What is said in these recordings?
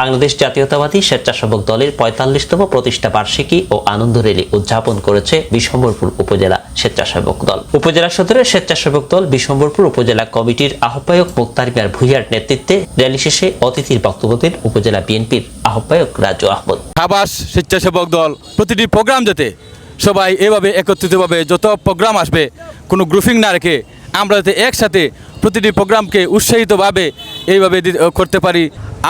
বাংলাদেশ জাতীয়তাবাদী স্বেচ্ছাসেবক দলের পঁয়তাল্লিশতম প্রতিষ্ঠা বার্ষিকী ও আনন্দ র্যালি উদযাপন করেছে বিশম্বরপুর উপজেলা স্বেচ্ছাসেবক দল। উপজেলা সদরের স্বেচ্ছাসেবক দল বিশম্বরপুর উপজেলা কমিটির আহ্বায়ক মুক্তার মিয়ার ভুইয়ার নেতৃত্বে র্যালি শেষে অতিথির বক্তব্য দেন উপজেলা বিএনপির আহ্বায়ক রাজু আহমদ। আবাস স্বেচ্ছাসেবক দল, প্রতিটি প্রোগ্রাম যাতে সবাই এভাবে একত্রিতভাবে যত প্রোগ্রাম আসবে, কোনো গ্রুপিং না রেখে আমরা যাতে একসাথে প্রতিটি প্রোগ্রামকে উৎসাহিতভাবে এইভাবে করতে পারি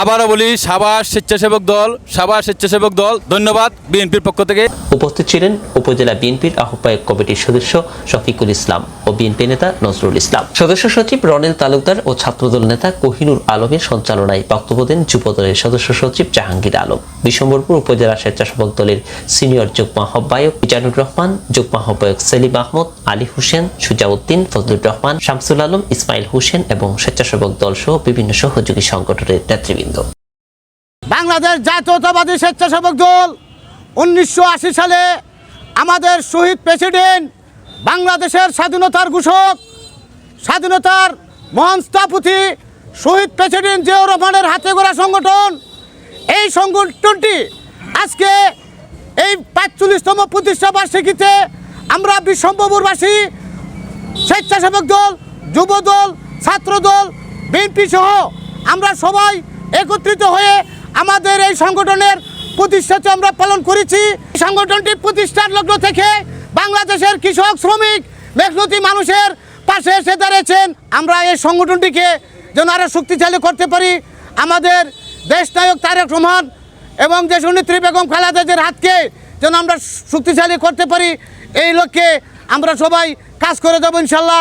আবারও বলি, সাবাস স্বেচ্ছাসেবক দল, সাবাস স্বেচ্ছাসেবক দল, ধন্যবাদ বিএনপির পক্ষ থেকে। উপস্থিত ছিলেন উপজেলা বিএনপির আহ্বায়ক কমিটির সদস্য শফিকুল ইসলাম ও বিএনপি নেতা নজরুল ইসলাম। সদস্য সচিব রনেল তালুকদার ও ছাত্রদল নেতা কোহিনুর আলমের সঞ্চালনায় বক্তব্য দেন যুবদলের সদস্য সচিব জাহাঙ্গীর আলম। বিশম্বরপুর উপজেলা স্বেচ্ছাসেবক দলের সিনিয়র যুগ্ম আহ্বায়ক মিজানুর রহমান, যুগ্ম আহ্বায়ক সেলিম আহমদ, আলী হোসেন, সুজাউদ্দিন, ফজলুর রহমান, শামসুল আলম, ইসমাইল হোসেন এবং স্বেচ্ছাসেবক দল সহ বিভিন্ন সহযোগী সংগঠনের নেতৃবৃন্দ। বাংলাদেশ জাতীয়তাবাদী স্বেচ্ছাসেবক দল উনিশশো আশি সালে আমাদের শহীদ প্রেসিডেন্ট বাংলাদেশের স্বাধীনতার ঘোষক, স্বাধীনতার মহান স্থপতি শহীদ প্রেসিডেন্ট জিয়াউর রহমানের হাতে গড়া সংগঠন। এই সংগঠনটি আজকে এই পাঁচচল্লিশতম প্রতিষ্ঠা বার্ষিকীতে আমরা বিশ্বম্বরবাসী স্বেচ্ছাসেবক দল, যুব দল, ছাত্র দল, বিএনপি সহ আমরা সবাই একত্রিত হয়ে আমাদের এই সংগঠনের প্রতিষ্ঠাতে আমরা পালন করেছি। এই সংগঠনটি প্রতিষ্ঠার লগ্ন থেকে বাংলাদেশের কৃষক শ্রমিক মেঘনতি মানুষের পাশে এসে দাঁড়িয়েছেন। আমরা এই সংগঠনটিকে যেন আরও শক্তিশালী করতে পারি। আমাদের দেশ নায়ক তারেক রহমান এবং দেশনেত্রী বেগম খালেদাজের হাতকে যেন আমরা শক্তিশালী করতে পারি। এই লক্ষ্যে আমরা সবাই কাজ করে দেবো ইনশাল্লাহ।